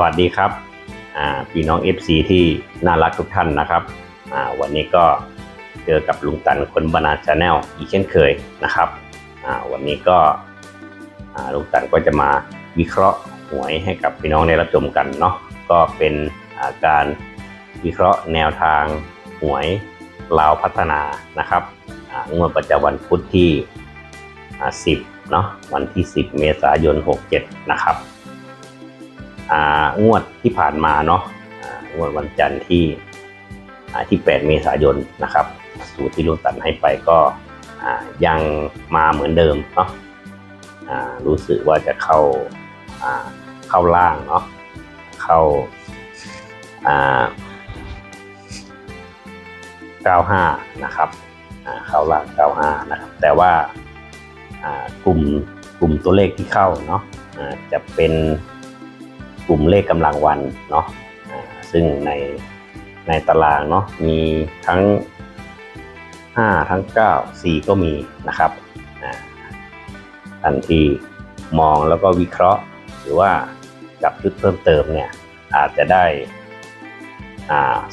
วัสดีครับพี่น้อง FC ที่น่ารักทุกท่านนะครับวันนี้ก็เจอกับลุงตันคนบรรณาชาแนลอีกเช่นเคยนะครับวันนี้ก็ลุงตันก็จะมาวิเคราะห์หวยให้กับพี่น้องได้รับชมกันเนาะก็เป็นาการวิเคราะห์แนวทางหวยลาวพัฒนานะครับอ่างวดประจำวันพุธที่ 10เนาะวันที่ 10 เมษายน 67 นะครับ งวดที่ผ่านมาเนาะงวดวันจันทร์ที่ที่ 8 เมษายนนะครับ สูตรที่ลุงตันให้ไปก็ยังมาเหมือนเดิมเนาะรู้สึกว่าจะเข้าเข้าล่างเนาะเข้า95 นะครับเข้าล่าง 95 นะครับ แต่ว่ากลุ่มกลุ่มตัวเลขที่เข้าเนาะจะเป็น กลุ่มเลขกำลังวันเนาะซึ่งในในตารางเนาะมีทั้ง 5 ทั้ง 9 4 ก็มีนะครับท่านที่มองแล้วก็วิเคราะห์ หรือว่าจับชุดเพิ่มเติมเนี่ยอาจจะได้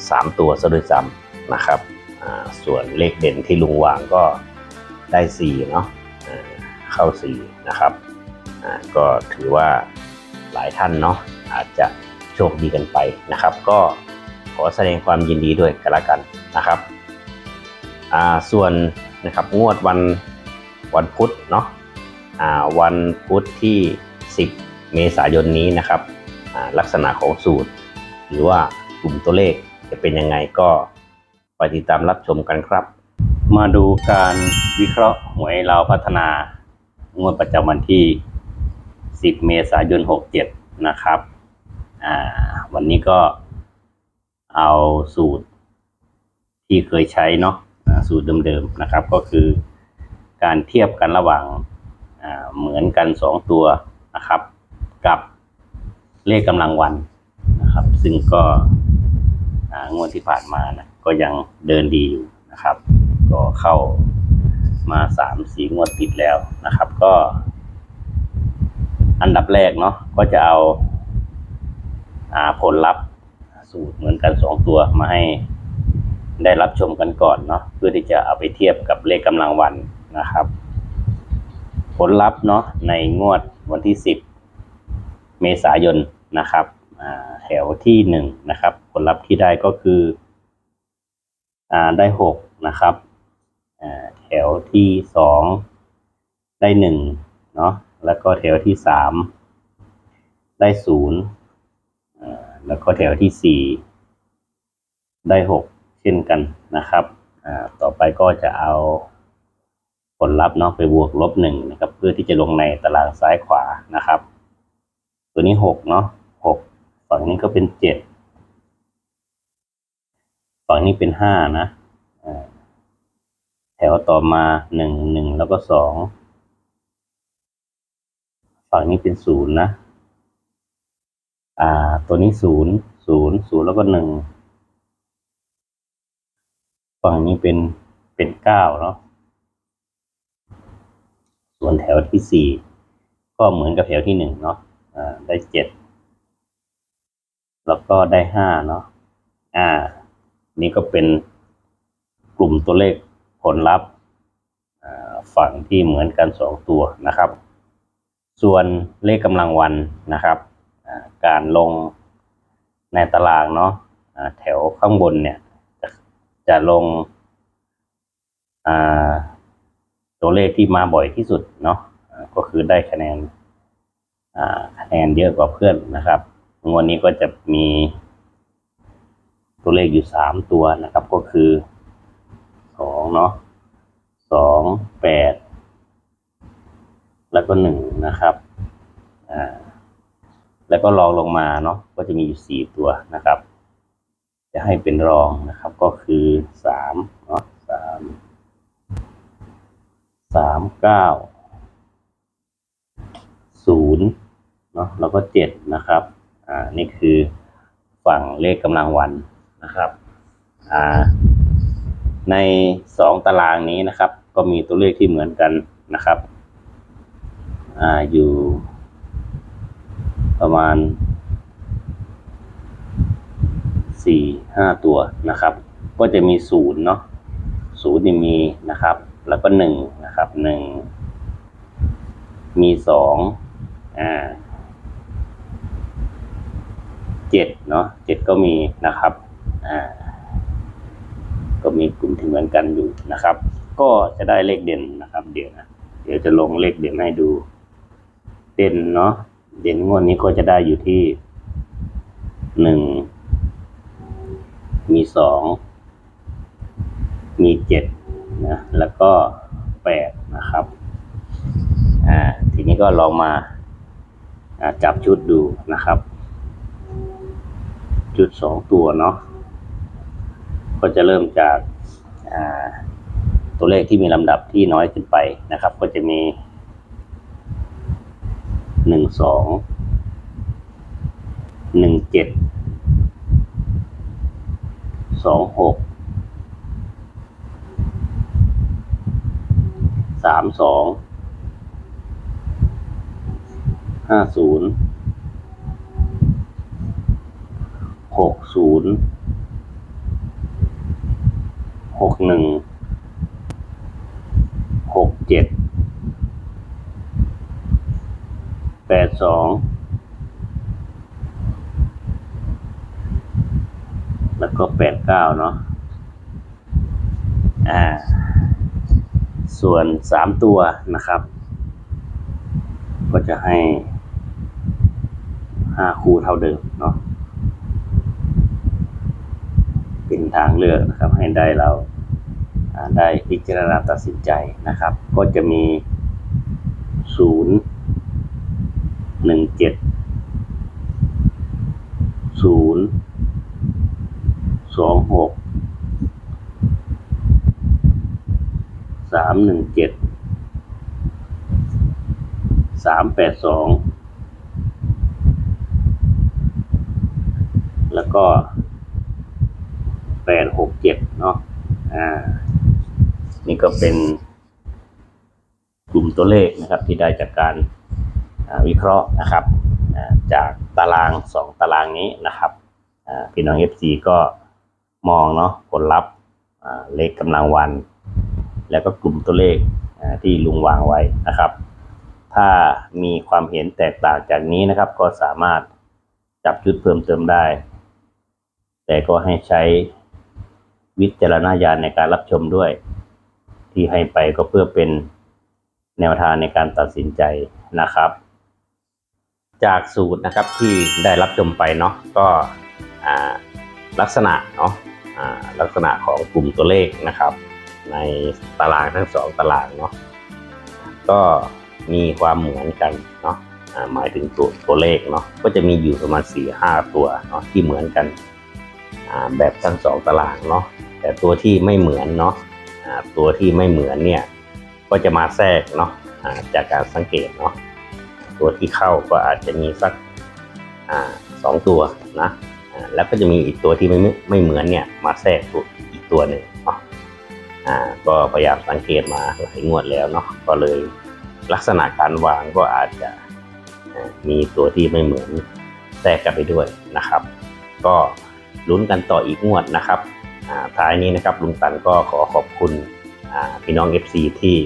สามตัวซะด้วยซ้ำนะครับ ส่วนเลขเด่นที่ลุงวางก็ได้4เนาะเข้า4นะครับก็ถือว่าหลายท่านเนาะ อาจจะโชคดีกันไปนะครับ ก็ขอแสดงความยินดีด้วยกันละกันนะครับส่วนนะครับงวดวันวันพุธเนาะวันพุธที่ 10 เมษายนนี้นะครับลักษณะของสูตร หรือว่ากลุ่มตัวเลขจะเป็นยังไงก็ไปติดตามรับชมกันครับ มาดูการวิเคราะห์หวยเราวพัฒนางวดประจำวันที่ 10 เมษายน 67 นะครับ อ่า วันนี้ก็เอาสูตรที่เคยใช้เนาะสูตรเดิมๆนะครับ ก็คือการเทียบกันระหว่างาเหมือนกัน 2 ตัวนะครับ กับเลขกำลังวันนะครับ ซึ่งก็งวดที่ผ่านมานะก็ยังเดินดีอยู่นะครับ ก็เข้ามาสามสี่งวดติดแล้วนะครับ ก็ อันดับแรกเนาะก็จะเอาาผลลัพธ์สูตรเหมือนกันสองตัวมาให้ได้รับชมกันก่อนเนาะเพื่อที่จะเอาไปเทียบกับเลขกำลังวันนะครับ ผลลัพธ์เนาะในงวดวันที่ 10 เมษายนนะครับแถวที่หนึ่งนะครับ ผลลัพธ์ที่ได้ก็คืออได้หกนะครับแถวที่สองได้หนึ่งเนาะแล้วก็แถวที่สามได้ศูนย์ แล้วก็แถวที่สี่ได้หกเช่นกันนะครับต่อไปก็จะเอาผลลัพธ์เนาะไปบวกลบหนึ่งนะครับ เพื่อที่จะลงในตารางซ้ายขวานะครับ ตัวนี้หกเนาะหกฝั่งนี้ก็เป็นเจ็ดฝั่งนี้เป็นห้านะแถวต่อมาหนึ่งหนึ่งแล้วก็สองฝั่งนี้เป็นศูนย์นะ อ่า ตัวนี้ศูนย์ศูนย์ศูนย์แล้วก็หนึ่งฝั่งนี้เป็นเป็นเก้าเนาะส่วนแถวที่สี่ก็เหมือนกับแถวที่หนึ่งเนาะอ่าได้เจ็ดแล้วก็ได้ห้าเนาะอ่า นี่ก็เป็นกลุ่มตัวเลขผลลัพธ์ฝั่งที่เหมือนกันสองตัวนะครับ ส่วนเลขกำลังวันนะครับ การลงในตารางเนาะแถวข้างบนเนี่ย จะลงตัวเลขที่มาบ่อยที่สุดเนาะก็คือได้คะแนนคะแนนเยอะกว่าเพื่อนนะครับงวดนี้ก็จะมีตัวเลขอยู่สามตัวนะครับ ก็คือสองเนาะสองแปดแล้วก็หนึ่งนะครับ อ่า แล้วก็รองลงมาเนาะก็จะมีอยู่สี่ตัวนะครับ จะให้เป็นรองนะครับก็คือสามเนาะสามสามเก้าศูนย์เนาะแล้วก็เจ็ดนะครับอ่านี่คือฝั่งเลขกำลังวันนะครับอ่าในสองตารางนี้นะครับ ก็มีตัวเลขที่เหมือนกันนะครับอ่าอยู่ ประมาณสี่ห้าตัวนะครับ ก็จะมีศูนย์เนาะศูนย์นี่มีนะครับ แล้วก็หนึ่งนะครับหนึ่งมีสองอ่าเจ็ดเนาะเจ็ดก็มีนะครับอ่าก็มีกลุ่มที่เหมือนกันอยู่นะครับ ก็จะได้เลขเด่นนะครับ เดี๋ยวนะเดี๋ยวจะลงเลขเด่นให้ดู เด่นเนาะ เด่นงวดนี้ก็จะได้อยู่ที่หนึ่งมีสองมีเจ็ดนะแล้วก็แปดนะครับอ่าทีนี้ก็ลองมาจับชุดดูนะครับจุดสองตัวเนาะก็จะเริ่มจากตัวเลขที่มีลำดับที่น้อยขึ้นไปนะครับ ก็จะมี หนึ่งสองหนึ่งเจ็ดสองหกสามสองห้าศูนย์หกศูนย์หกหนึ่งหกเจ็ดแปด สองแล้วก็แปดเก้าเนาะ อ่า ส่วนสามตัวนะครับ ก็จะให้ห้าคู่เท่าเดิมเนาะ เป็นทางเลือกนะครับ ให้ได้เราได้พิจารณาตัดสินใจนะครับ ก็จะมีศูนย์ หนึ่งเจ็ดศูนย์สองหกสามหนึ่งเจ็ดสามแปดสองแล้วก็แปดหกเจ็ดเนาะอ่า นี่ก็เป็นกลุ่มตัวเลขนะครับที่ได้จากการ วิเคราะห์นะครับจากตารางสองตารางนี้นะครับพี่น้อง FC ก็มองเนาะผลลัพธ์เลขกำลังวัน แล้วก็กลุ่มตัวเลขที่ลุงวางไว้นะครับ ถ้ามีความเห็นแตกต่างจากนี้นะครับ ก็สามารถจับจุดเพิ่มเติมได้ แต่ก็ให้ใช้วิจารณญาณในการรับชมด้วย ที่ให้ไปก็เพื่อเป็นแนวทางในการตัดสินใจนะครับ จากสูตรนะครับที่ได้รับชมไปเนาะก็ลักษณะเนาะลักษณะของกลุ่มตัวเลขนะครับ ในตารางทั้งสองตารางเนาะก็มีความเหมือนกันเนาะหมายถึงตัวตัวเลขเนาะก็จะมีอยู่ประมาณสี่ห้าตัวเนาะที่เหมือนกันแบบทั้งสองตารางเนาะแต่ตัวที่ไม่เหมือนเนาะตัวที่ไม่เหมือนเนี่ยก็จะมาแทรกเนาะจากการสังเกตเนาะ ตัวที่เข้าก็อาจจะมีสักอสองตัวนะแล้วก็จะมีอีกตัวที่ไม่ไม่เหมือนเนี่ยมาแทรกตัวอีกตัวหนึ่งเนาะอ่าก็พยายามสังเกตมาหลายงวดแล้วเนาะก็เลยลักษณะการวางก็อาจจะมีตัวที่ไม่เหมือนแทรกกันไปด้วยนะครับ ก็ลุ้นกันต่ออีกงวดนะครับท้ายนี้นะครับลุงตันก็ขอขอบคุณพี่น้อง FC ที่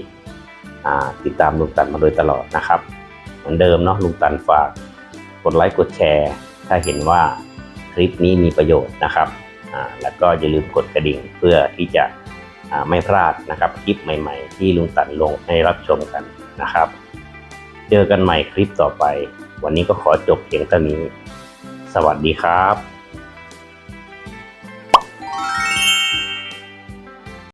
อ่ติดตามลุงตันมาโดยตลอดนะครับ มือนเดิมเนาะลุงตันฝากกดไลค์กดแชร์ ถ้าเห็นว่าคลิปนี้มีประโยชน์นะครับอ่าแล้วก็อย่าลืมกดกระดิ่งเพื่อที่จะอ่าไม่พลาดนะครับคลิปใหม่ๆ ที่ลุงตันลงให้รับชมกันนะครับ เจอกันใหม่คลิปต่อไป วันนี้ก็ขอจบเพียงเท่านี้ สวัสดีครับ